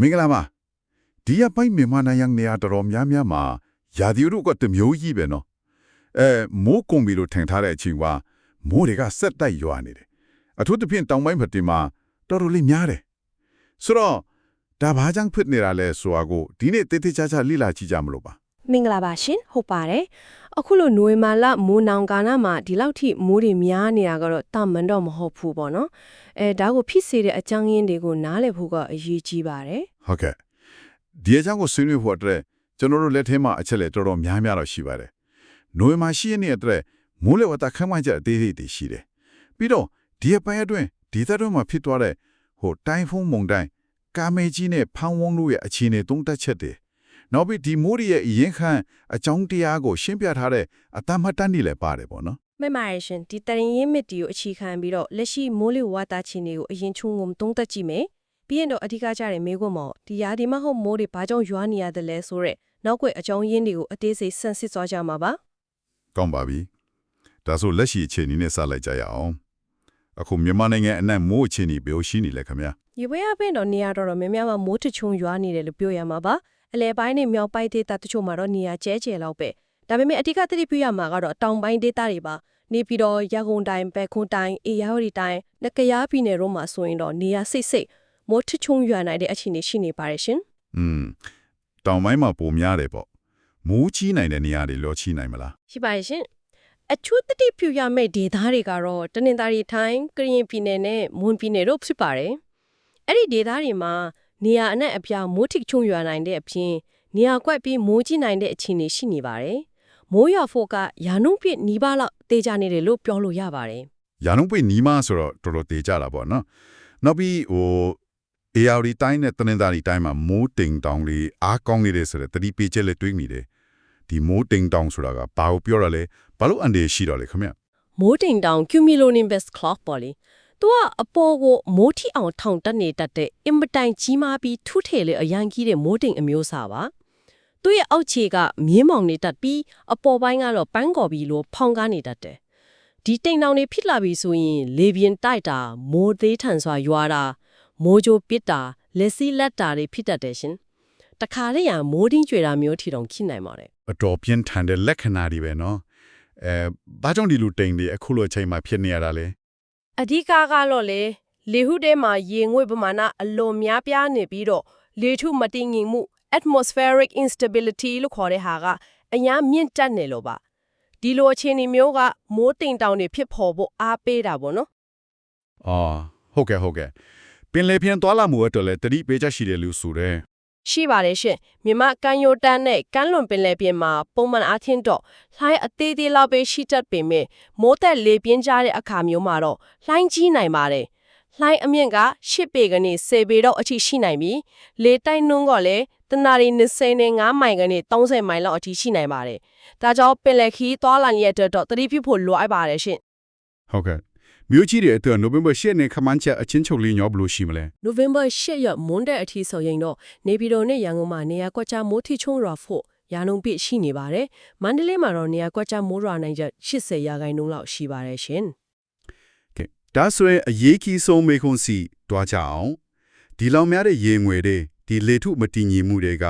မင်္ဂလာပါဒီရပိုင်းမြန်မာနိုင်ငံနေရာတော်တော်များများမှာယာဒီတို့ကတစ်မျိုးကြီးပဲနော်အဲမိုးကုံပြီလို့ထင်ထားတဲ့အချိန်ကမိုးတွေကဆက်တိုက်ရွာနေတယ်အထူးသဖြင့်တောင်ပိုင်းဘက်တွေမှာတော်တော်လေးများတယ်ဆိုတော့ဒါဘာကြောင့်ဖြစ်နေတာလဲဆိုတာကိုဒီနေ့တိတိကျကျလေ့လာကြည့်ကြမလို့ပါမင်္ဂလာပါရှင်ဟုတ်ပါတယ် အခုလိုနိုဝင်ဘာလမိုးနောင်ကာလမှာဒီလောက်ထိမိုးတွေများနေတာကတော့တာမန်တော့မဟုတ်ဘူးပေါ့နော်အဲဒါကိုဖြစ်စေတဲ့အကြောင်းရင်းတွေကိုနားလည်ဖို့ကအရေးကြီးပါတယ်ဟုတ်ကဲ့ဒီအကြောင်းကိုဆွေးနွေးဖို့အတွက်ကျွန်တော်တို့လက်ထဲမှာအချက်လက်တော်တော်များများတော့ရှိပါတယ်နိုဝင်ဘာရှိရတဲ့အတွက်မိုးလေဝသခန့်မှန်းချက်အသေးသေးတွေရှိတယ်ပြီးတော့ဒီအပိုင်းအတွင်းဒီသက်တော့မှာဖြစ်သွားတဲ့ဟိုတိုင်းဖုန်းမုန်တိုင်းကာမေကြီးနဲ့ဖန်းဝုံတို့ရဲ့အခြေအနေသုံးသက်ချက်တွေ နောက်ပြီးဒီမိုးရီရဲ့အရင်ခံအကြောင်းတရားကိုရှင်းပြထားတဲ့အတမ်းမှတ်တမ်းတွေလည်းပါတယ်ပေါ့နော်မှန်ပါတယ်ရှင်ဒီတရင်ရင်းမြစ်တီကိုအခြေခံပြီးတော့လက်ရှိမိုးလေဝသချင်းတွေကိုအရင်ချုံငုံသုံးသက်ကြည့်မယ်ပြီးရင်တော့အဓိကကျတဲ့မေးခွန်းမော်ဒီရာဒီမဟုတ်မိုးတွေဘာကြောင့်ရွာနေရတယ်လဲဆိုတော့နောက်ွယ်အကြောင်းရင်းတွေကိုအသေးစိတ်ဆန်းစစ်သွားကြမှာပါကောင်းပါပြီဒါဆိုလက်ရှိအခြေအနေနဲ့စလိုက်ကြရအောင်အခုမြန်မာနိုင်ငံအနှံ့မိုးအခြေအနေဘယ်လိုရှိနေလဲခင်ဗျာရေပွဲအပင်တော့နေရာတော်တော်များများမှာမိုးတချုံရွာနေတယ်လို့ပြောရမှာပါ အလဲပိုင်းနဲ့မြောက်ပိုင်းဒေသတချို့မှာတော့နေရာကျဲကျဲလောက်ပဲဒါပေမဲ့အဓိကသတိပြုရမှာကတော့တောင်ပိုင်းဒေသတွေပါနေပြီးတော့ရကုန်တိုင်းပဲခွန်တိုင်းအေရဝတီတိုင်းနကရားပြည်နယ်တို့မှာဆိုရင်တော့နေရာစိတ်စိတ်မိုးတချုံရွာနိုင်တဲ့အခြေအနေရှိနေပါတယ်ရှင်อืมတောင်ပိုင်းမှာပုံများတယ်ပေါ့မိုးကြီးနိုင်တဲ့နေရာတွေလောချီနိုင်မလားရှိပါတယ်ရှင်အချူတတိပြုရမယ့်ဒေသတွေကတော့တနင်္သာရီထိုင်းကရင်ပြည်နယ်နဲ့မွန်ပြည်နယ်တို့ဖြစ်ပါတယ်အဲ့ဒီဒေသတွေမှာ နေရာအနှံ့အပြားမိုးထစ်ချုံရွာနိုင်တဲ့အပြင်နေရာကွက်ပြီးမိုးကြီးနိုင်တဲ့အခြေအနေရှိနေပါတယ်မိုးရွာဖို့ကရာနှုန်းပြည့်နီးပါးလောက်တေးကြနေတယ်လို့ပြောလို့ရပါတယ်ရာနှုန်းပိတ်နီးမဆိုတော့တော်တော်သေးကြတာပေါ့နော်နောက်ပြီးဟို AR တိုင်းနဲ့တနင်္သာရီတိုင်းမှာမိုးတိမ်တောင်လေးအားကောင်းနေတယ်ဆိုတဲ့တတိပေးချက်လက်တွေးမိတယ်ဒီမိုးတိမ်တောင်ဆိုတာကဘာကိုပြောရလဲဘာလို့အန်ဒီရှိတော့လဲခင်ဗျမိုးတိမ်တောင် cumulonimbus cloud ပေါ့လေ သူကအပေါ်ကိုမိုးထီအောင်ထောင်တက်နေတတ်တဲ့အင်မတိုင်ကြီးမားပြီးထုထဲလေအရန်ကြီးတဲ့မိုးတိမ်အမျိုးအစားပါသူ့ရဲ့အောက်ခြေကမြင်းမောင်နေတတ်ပြီးအပေါ်ပိုင်းကတော့ပန်းကော်ပြီးလို့ဖောင်းကားနေတတ်တယ်ဒီတိမ်တောင်တွေဖြစ်လာပြီဆိုရင် လေပြင်းတိုက်တာမိုးသေးထန်စွာရွာတာမိုးကြိုးပစ်တာလက်စီလက်တာတွေဖြစ်တတ်တယ်ရှင်တခါလေရမိုးတင်းကြွေတာမျိုးထီတောင်ဖြစ်နိုင်ပါတယ်အတော်ပြင်းထန်တဲ့လက္ခဏာတွေပဲနော်အဲဘာကြောင့်ဒီလိုတိမ်တွေအခုလိုအချိန်မှဖြစ်နေရတာလဲ အဓိကကတော့လေလေဟုထဲမှာရေငွေ့ပမာဏအလွန်များပြားနေပြီးတော့လေထုမတည်ငြိမ်မှု atmospheric instability လို့ခေါ်တဲ့ဟာကအများမြင့်တက်နေလို့ပါဒီလိုအခြေအနေမျိုးကမိုးတိမ်တောင်တွေဖြစ်ပေါ်ဖို့အားပေးတာပေါ့နော်အော်ဟုတ်ကဲ့ဟုတ်ကဲ့ပင်လေပြင်းသွားလာမှုအတွက်လည်းတတိပေးချက်ရှိတယ်လို့ဆိုတယ် ရှိပါတယ်ရှင်မြမကန်ယိုတန်နဲ့ကန်လွန်ပင်လယ်ပြင်မှာပုံမှန်အားဖြင့်တော့လှိုင်းအသေးသေးလောက်ပဲရှိတတ်ပေမဲ့မိုးသက်လေပြင်းကြတဲ့အခါမျိုးမှာတော့လှိုင်းကြီးနိုင်ပါတယ်လှိုင်းအမြင့်က10ပေကနေ10ပေတော့အထိရှိနိုင်ပြီးလေတိုက်နှုန်းကလည်းတနာရီ25မိုင်ကနေ30မိုင်လောက်အထိရှိနိုင်ပါတယ်ဒါကြောင့်ပင်လယ်ခီးသွားလာနေတဲ့အတွက်တော့သတိပြုဖို့လိုအပ်ပါတယ်ရှင်ဟုတ်ကဲ့ မြို့ကြီးတွေအတွက် November 10ရက်နေ့ခမန်းချက်အချင်းချုပ်လေးညောဘလို့ရှိမလဲ November 10ရက်မွန်းတဲ့အထိဆိုရင်တော့နေပြည်တော်နဲ့ရန်ကုန်မှာနေရာကွက်ကြားမိုးထီချုံရွာဖို့ရာနှုန်းပြည့်ရှိနေပါတယ်။မန္တလေးမှာတော့နေရာကွက်ကြားမိုးရွာနိုင်ချက်80ရာခိုင်နှုန်းလောက်ရှိပါတယ်ရှင်ကဲဒါဆိုရင်အရေးကြီးဆုံးမေခွန်းစီတွားကြအောင်ဒီလောင်များတဲ့ရေငွေတွေဒီလေထုမတည်ငြိမ်မှုတွေက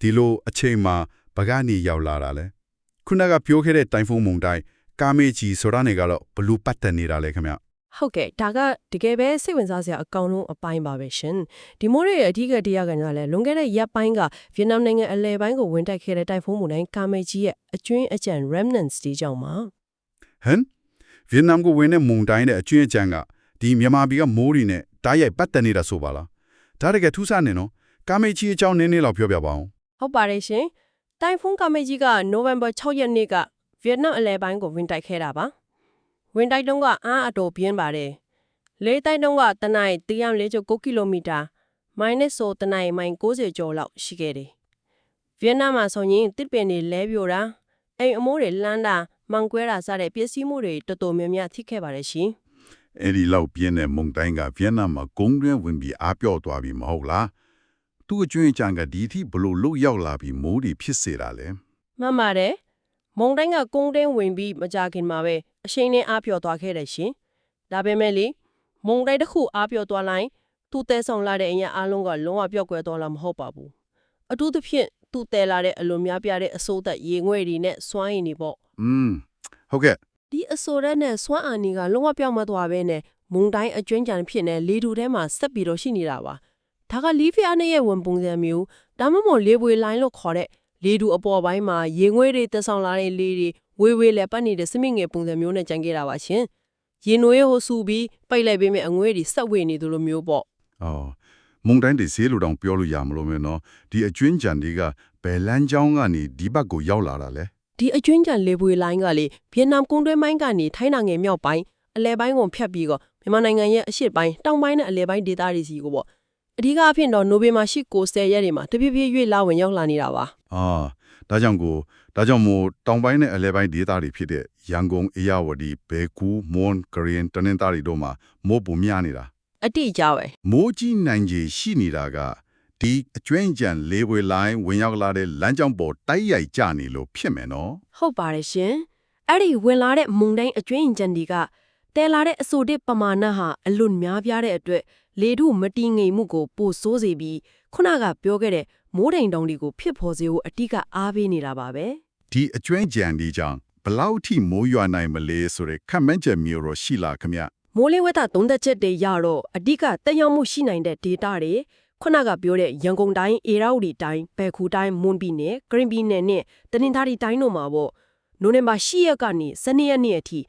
ဒီလိုအချိန်မှာဗကနေရောက်လာတာလဲခုနကပြောခဲ့တဲ့တိုင်ဖုန်းမုန်တိုင်း ကာမေကြီးဆိုတာနေကတော့ဘလူးပတ်တက်နေတာလဲခင်ဗျ။ဟုတ်ကဲ့ဒါကတကယ်ပဲစိတ်ဝင်စားစရာအကောင်လုံးအပိုင်းပါပဲရှင်။ဒီမိုးရဲ့အဓိကတရားကလည်းလွန်ခဲ့တဲ့ရက်ပိုင်းကဗီယက်နမ်နိုင်ငံအလဲပိုင်းကိုဝင်တိုက်ခဲ့တဲ့တိုင်ဖုန်းမုန်တိုင်းကာမေကြီးရဲ့အကျွင်းအကြံ remnants တီးကြောင့်ပါဟမ်ဗီယက်နမ်ကိုဝင်တဲ့မုန်တိုင်းတဲ့အကျွင်းအကြံကဒီမြန်မာပြည်ကမိုးတွေနဲ့တားရိုက်ပတ်တက်နေတာဆိုပါလားဒါတကယ်ထူးဆန်းနေနော်ကာမေကြီးအကြောင်းနည်းနည်းလောက်ပြောပြပါအောင်။ဟုတ်ပါတယ်ရှင်။တိုင်ဖုန်းကာမေကြီးက November 6ရက်နေ့က ဗီယက်နမ်အလဲပိုင်းကိုဝင်တိုက်ခဲ့တာပါ။ဝင်တိုက်တုန်းကအားအတော်ပြင်းပါတယ်။လေတိုက်တုန်းကတနိုင်346ကီလိုမီတာ minus ဆိုတနိုင်မိုင်90ကျော်လောက်ရှိခဲ့တယ်။ဗီယက်နမ်မှာဆိုရင်တစ်ပင်တွေလဲပြိုတာအိမ်အမိုးတွေလန်းတာမောင်ကွဲတာစတဲ့ပစ္စည်းမှုတွေတော်တော်များများထိခဲ့ပါတယ်ရှင်။အဲ့ဒီလောက်ပြင်းတဲ့မုန်တိုင်းကဗီယက်နမ်မှာဂုံတွင်းဝင်ပြီးအားပြော့သွားပြီမဟုတ်လားသူ့အကျွင်းအကြံကဒီအထိဘလို့လုတ်ရောက်လာပြီးမိုးတွေဖြစ်စေတာလဲမှန်ပါတယ် မုံတိုင်းကကုန်းတင်းဝင်ပြီးမကြခင်မှာပဲအရှိန်နဲ့အားပြော့သွားခဲ့တယ်ရှင်ဒါပေမဲ့လေမုံတိုင်းတစ်ခုအားပြော့သွားလိုက်သူတဲဆောင်လာတဲ့အရင်အားလုံးကလုံးဝပြော့ကွယ်တော့လာမဟုတ်ပါဘူးအထူးသဖြင့်သူတဲလာတဲ့အလွန်များပြားတဲ့အစိုးသက်ရေငွေတွေနဲ့စွမ်းရည်တွေပေါ့อืมဟုတ်ကဲ့ဒီအစိုးရက်နဲ့စွမ်းအာဏီကလုံးဝပြောင်းမသွားဘဲနဲ့မုန်တိုင်းအကျွင်းကြံဖြစ်နေလေတူထဲမှာဆက်ပြီးတော့ရှိနေတာပါဒါကလီဖီယာနဲ့ရဲ့ဝင်ပုံစံမျိုးဒါမှမဟုတ်လေပွေလိုင်းလို့ခေါ်တဲ့ လေတူအပေါ်ပိုင်းမှာရေငွေတွေတက်ဆောင်လာတဲ့လေတွေဝေဝေလဲပတ်နေတဲ့စမိငယ်ပုံစံမျိုးနဲ့ကြံခဲ့တာပါရှင်ရေနွေးဟိုဆူပြီးပိတ်လိုက်ပေးမယ်အငွေတွေဆက်ဝေနေသလိုမျိုးပေါ့အော်မုန်တိုင်းတွေဈေးလိုတောင်ပြောလို့ရမလို့မယ်နော်ဒီအကျွင်းကြံတွေကဘယ်လမ်းကြောင်းကနေဒီဘက်ကိုရောက်လာတာလဲဒီအကျွင်းကြံလေပွေလိုင်းကလေဗီယက်နမ်ကုန်းတွင်းပိုင်းကနေထိုင်းနိုင်ငံမြောက်ပိုင်းအလဲပိုင်းကိုဖြတ်ပြီးတော့မြန်မာနိုင်ငံရဲ့အရှေ့ပိုင်းတောင်ပိုင်းနဲ့အလဲပိုင်းဒေသတွေစီကိုပေါ့ အဓိကအဖြစ်တော့နိုဘယ်မှာရှိ90ရက်တွေမှာတဖြည်းဖြည်းရွေ့လာဝင်ရောက်လာနေတာပါအာဒါကြောင့်ကိုဒါကြောင့်မို့တောင်ပိုင်းနဲ့အလဲပိုင်းဒေသတွေဖြစ်တဲ့ရန်ကုန်အေရဝတီဘေကူးမွန်ကရင်တနင်္သာရီတို့မှာမိုးပုံများနေတာအတိအကျပဲမိုးကြီးနိုင်ကြီးရှိနေတာကဒီအကျွင်းကြံလေးပွေလိုင်းဝင်ရောက်လာတဲ့လမ်းကြောင်းပေါ်တိုက်ရိုက်ကျနေလို့ဖြစ်မယ်နော်ဟုတ်ပါတယ်ရှင်အဲ့ဒီဝင်လာတဲ့မုန်တိုင်းအကျွင်းကြံဒီကတဲလာတဲ့အဆိုတစ်ပမာဏဟာအလွန်များပြားတဲ့အတွက် လေထုမတီးငိမ်မှုကိုပိုဆိုးစေပြီးခုနကပြောခဲ့တဲ့မိုးတိမ်တောင်တွေကိုဖြစ်ပေါ်စေဖို့အတိကအားပေးနေတာပါပဲဒီအကျွင်းကြံဒီကြောင့်ဘလောက်ထိမိုးရွာနိုင်မလဲဆိုတဲ့ခက်မှန်းချက်မျိုးတော့ရှိလာခမမိုးလေဝသသုံးသက်ချက်တွေရတော့အဓိကတက်ရောက်မှုရှိနိုင်တဲ့ data တွေခုနကပြောတဲ့ရန်ကုန်တိုင်းအေရဝတီတိုင်းဘယ်ခူတိုင်းမွန်ပြည်နယ်ဂရင်ပြည်နယ်နဲ့တနင်္သာရီတိုင်းတို့မှာပေါ့နိုဝင်ဘာ10ရက်ကနေ12ရက်နေ့အထိ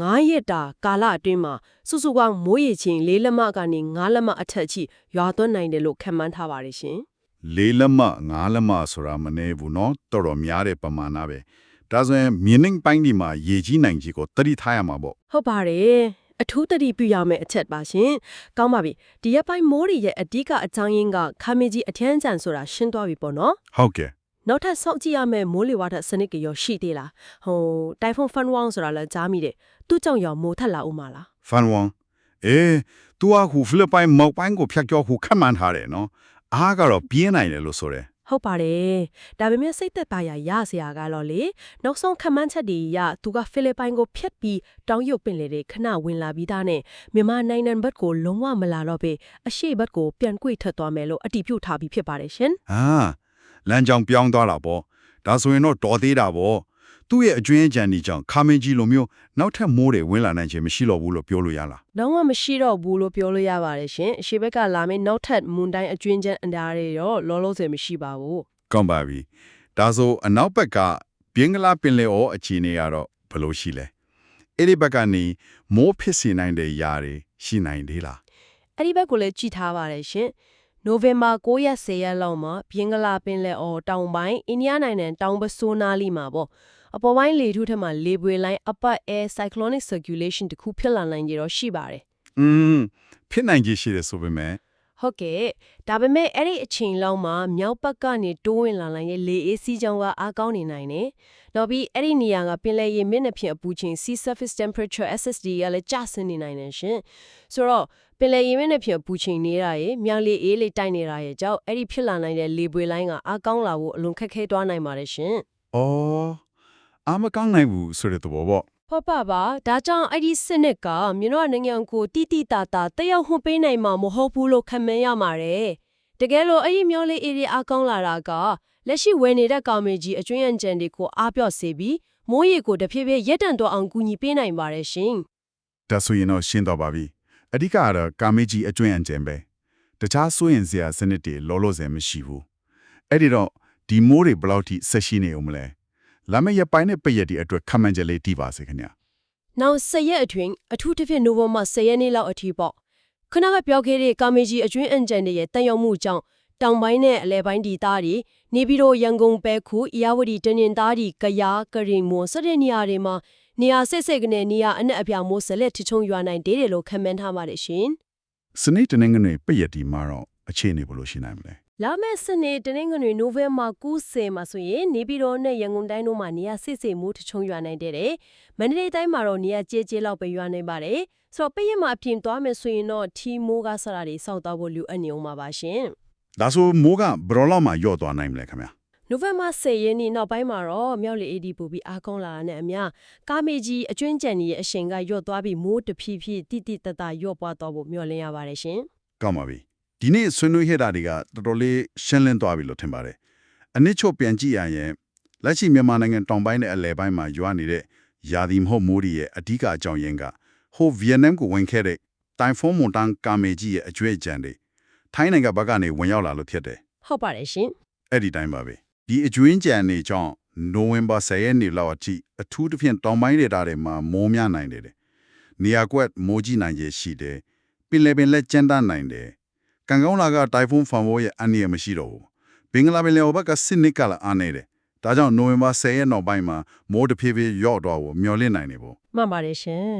9ရက်တာကာလအတွင်းမှာစုစုပေါင်းမိုးရေချိန်၄လက်မကနေ9လက်မအထက်အထိရွာသွန်းနိုင်တယ်လို့ခန့်မှန်းထားပါတယ်ရှင်လေးလက်မငါးလက်မဆိုတာမနေဘူးနော်တော်တော်များတဲ့ပမာဏပဲဒါဆိုရင်မြင်းနှင်းပိုင်းဒီမှာရေကြီးနိုင်ကြီးကိုတတိထားရမှာပေါ့ဟုတ်ပါတယ်အထူးတတိပြုရမယ့်အချက်ပါရှင်ကောင်းပါပြီဒီရက်ပိုင်းမိုးရီရဲ့အဓိကအကြောင်းရင်းကခါမေကြီးအထမ်းကျန်ဆိုတာရှင်းသွားပြီပေါ့နော်ဟုတ်ကဲ့ နောက်ထပ်စောင့်ကြည့်ရမယ့်မိုးလေဝသစနစ်ကရောရှိသေးလားဟိုတိုင်ဖုန်းဖန်ဝေါဆိုတာလည်းကြားမိတယ်သူ့ကြောင့်ရောမိုးထက်လာဦးမှာလား ဖန်ဝမ်အေး तू อ่ะဟူဖိလစ်ပိုင်မောက်ပိုင်းကိုဖြတ်ကျော်ဟူခတ်မှန်းထားတယ်နော်အားကတော့ပြင်းနိုင်တယ်လို့ဆိုတယ် ဟုတ်ပါတယ်ဒါပေမဲ့စိတ်သက်သာရာရစရာကတော့လေနောက်ဆုံးခန့်မှန်းချက်တွေရသူကဖိလစ်ပိုင်ကိုဖျက်ပြီးတောင်ရုပ်ပင်လေတွေခဏဝင်လာပြီးသားနဲ့မြန်မာနိုင်ငံဘက်ကိုလုံးဝမလာတော့ပေအရှိတ်ဘက်ကိုပြန်ကွေ့ထက်သွားမယ်လို့အတည်ပြုထားပြီးဖြစ်ပါတယ်ရှင် အာ လမ်းကြောင်းပြောင်းသွားတာပေါ့ဒါဆိုရင်တော့တော်သေးတာပေါ့သူ့ရဲ့အကျွင်းအကြံဒီကြောင့်ခါမင်းကြီးလိုမျိုးနောက်ထပ်မိုးတွေဝင်လာနိုင်ခြင်းမရှိတော့ဘူးလို့ပြောလို့ရလားလုံးဝမရှိတော့ဘူးလို့ပြောလို့ရပါတယ်ရှင်အရှိဘက်ကလာမယ့်နောက်ထပ်မွန်တိုင်းအကျွင်းချမ်းအတားတွေတော့လောလောဆယ်မရှိပါဘူးကောင်းပါပြီဒါဆိုအနောက်ဘက်ကဘင်္ဂလားပင်လယ်အော်အခြေအနေကတော့ဘယ်လိုရှိလဲအဲ့ဒီဘက်ကနေမိုးဖြစ်စေနိုင်တဲ့ຢာတွေရှိနိုင်သေးလားအဲ့ဒီဘက်ကိုလည်းကြည့်ထားပါတယ်ရှင် နိုဝင်ဘာ9ရက်10ရက်လောက်မှာဘင်္ဂလားပင်လယ်အော်တောင်ပိုင်းအိန္ဒိယနိုင်ငံတောင်ဘက်ဆိုနာလီမှာပေါ့အပေါ်ပိုင်းလေထုထက်မှာလေပွေလိုင်း upper air cyclonic circulation တခုဖြစ်လာနိုင်ကြတော့ရှိပါတယ်อืมဖြစ်နိုင်ကြီးရှိတယ်ဆိုပေမဲ့ ဟုတ်ကဲ့ဒါပေမဲ့အဲ့ဒီအချိန်လောက်မှာမြောက်ဘက်ကနေတိုးဝင်လာနိုင်တဲ့လေအေးစီးကြောင်းကအားကောင်းနေနိုင်တယ်။နောက်ပြီးအဲ့ဒီနေရာကပင်လယ်ရေမျက်နှာပြင်အပူချိန် sea surface temperature SSD ကလည်းကျဆင်းနေနိုင်တယ်ရှင်။ဆိုတော့ပင်လယ်ရေမျက်နှာပြင်အပူချိန်နေတာရေမြောင်လေအေးလေတိုက်နေတာရေကြောင့်အဲ့ဒီဖြစ်လာနိုင်တဲ့လေပွေလိုင်းကအားကောင်းလာဖို့အလွန်ခက်ခဲသွားနိုင်ပါတယ်ရှင်။အော်အာမကောင်းနိုင်ဘူးဆိုတဲ့သဘောပေါ့ ဟုတ်ပါပါဒါကြောင့်အဲ့ဒီစနစ်ကမြို့တော်နိုင်ငံကိုတိတိတတာတက်ရောက်ခွင့်ပေးနိုင်မှာမဟုတ်ဘူးလို့ခံမှန်းရပါတယ်တကယ်လို့အဲ့ဒီမျိုးလေး area အကောင်းလာတာကလက်ရှိဝယ်နေတဲ့ကောင်မေကြီးအကျွမ်းအကြံတွေကိုအားပြော့စေပြီးမိုးရေကိုတဖြည်းဖြည်းရက်တန့်တော့အောင်ကူညီပေးနိုင်ပါတယ်ရှင်ဒါဆိုရင်တော့ရှင်းတော့ပါပြီအဓိကကတော့ကာမေကြီးအကျွင်းအကျဉ်ပဲတခြားစိုးရင်စရာစနစ်တွေလောလောဆယ်မရှိဘူးအဲ့ဒီတော့ဒီမိုးတွေဘယ်လောက်ထိဆက်ရှိနေအောင်မလဲ လာမယ့်ရက်ပိုင်းနဲ့ပိတ်ရက်ဒီအတွက်ခက်မှန်ချက်လေးတီးပါစေခင်ဗျာနောက်10ရက်အတွင်းအထူးသဖြင့်နိုဝင်ဘာ10ရက်နေ့လောက်အထိပေါ့ခဏကပြောခဲ့တဲ့ကာမေကြီးအကျွမ်းအကြံတွေရဲ့တန်ရောက်မှုကြောင့်တောင်ပိုင်းနဲ့အလဲပိုင်းဒေသတွေနေပြည်တော်ရန်ကုန်ပဲခုအရာဝတီတနင်္သာရီကယားကရင်မွန်စတဲ့နေရာတွေမှာနေရာဆက်ဆက်ကနေနေရာအနှက်အပြာမိုးဆက်လက်ထချုံရွာနိုင်တယ်လို့ခန့်မှန်းထားပါတယ်ရှင်စနေတနင်္ဂနွေပိတ်ရက်ဒီမှာတော့အခြေအနေဘယ်လိုရှိနိုင်မလဲ။ လာမယ့်စနေတနင်္ဂနွေနိုဝင်ဘာ90မှာဆိုရင်နေပြည်တော်နဲ့ရန်ကုန်တိုင်းတို့မှာနေရာစစ်စစ်မိုးထချုံရွာနိုင်တယ်တဲ့။မန္တလေးတိုင်းမှာတော့နေရာကျဲကျဲလောက်ပဲရွာနိုင်ပါတယ်။ဆိုတော့ပိတ်ရက်မှာအပြင်သွားမယ်ဆိုရင်တော့ထီမိုးကဆရာတွေစောက်တော့ဖို့လူအပ်နေအောင်ပါပါရှင်။ဒါဆိုမိုးကဘယ်တော့လောက်မှယော့သွားနိုင်မလဲခင်ဗျာနိုဝင်ဘာ10ရက်နေ့နောက်ပိုင်းမှာတော့မြောက်လေ AD ပူပြီးအားကောင်းလာတာနဲ့အမျှကားမေကြီးအကျွင်းကြံကြီးရဲ့အရှိန်ကညော့သွားပြီးမိုးတဖြည်းဖြည်းတိတိတတ်တာညော့ပွားတော့ဖို့မျှော်လင့်ရပါတယ်ရှင်ကောင်းပါပြီ ဒီနေ့ဆွေးနွေးခဲ့တာတွေကတော်တော်လေးရှင်းလင်းသွားပြီလို့ထင်ပါတယ်အနစ်ချုပ်ပြန်ကြည့်ရရင်လက်ရှိမြန်မာနိုင်ငံတောင်ပိုင်းနဲ့အလယ်ပိုင်းမှာရွာနေတဲ့ယာဒီမဟုတ်မိုးရီရဲ့အဓိကအကြောင်းရင်းကဟိုဗီယက်နမ်ကိုဝင်ခဲ့တဲ့တိုင်ဖုန်းမွန်တန်ကာမေကြီးရဲ့အကျွေးအကြံတွေထိုင်းနိုင်ငံဘက်ကနေဝင်ရောက်လာလို့ဖြစ်တယ်ဟုတ်ပါတယ်ရှင်အဲ့ဒီတိုင်းပါပဲဒီအကျွင်းကြံနေကြောင်းနိုဝင်ဘာ10ရက်နေ့လောက်အထိအထူးသဖြင့်တောင်ပိုင်းဒေသတွေမှာမိုးများနိုင်တယ်တဲ့နေရာကွက်မိုးကြီးနိုင်ရရှိတယ်ပင်လယ်ပင်လက်ကျန်းတန်းနိုင်တယ် ကံကောင်းလာကတိုင်ဖုန်းဖန်ဖိုးရဲ့အန္တရာယ်မရှိတော့ဘူးဘင်္ဂလားပင်လယ်အော်ဘက်ကစစ်နစ်ကလာအားနေတယ်ဒါကြောင့်နိုဝင်ဘာ10ရက်နောက်ပိုင်းမှာမိုးတစ်ဖြည်းဖြည်းရော့တော့ကိုမျောလင့်နိုင်နေပေါ့မှန်ပါတယ်ရှင်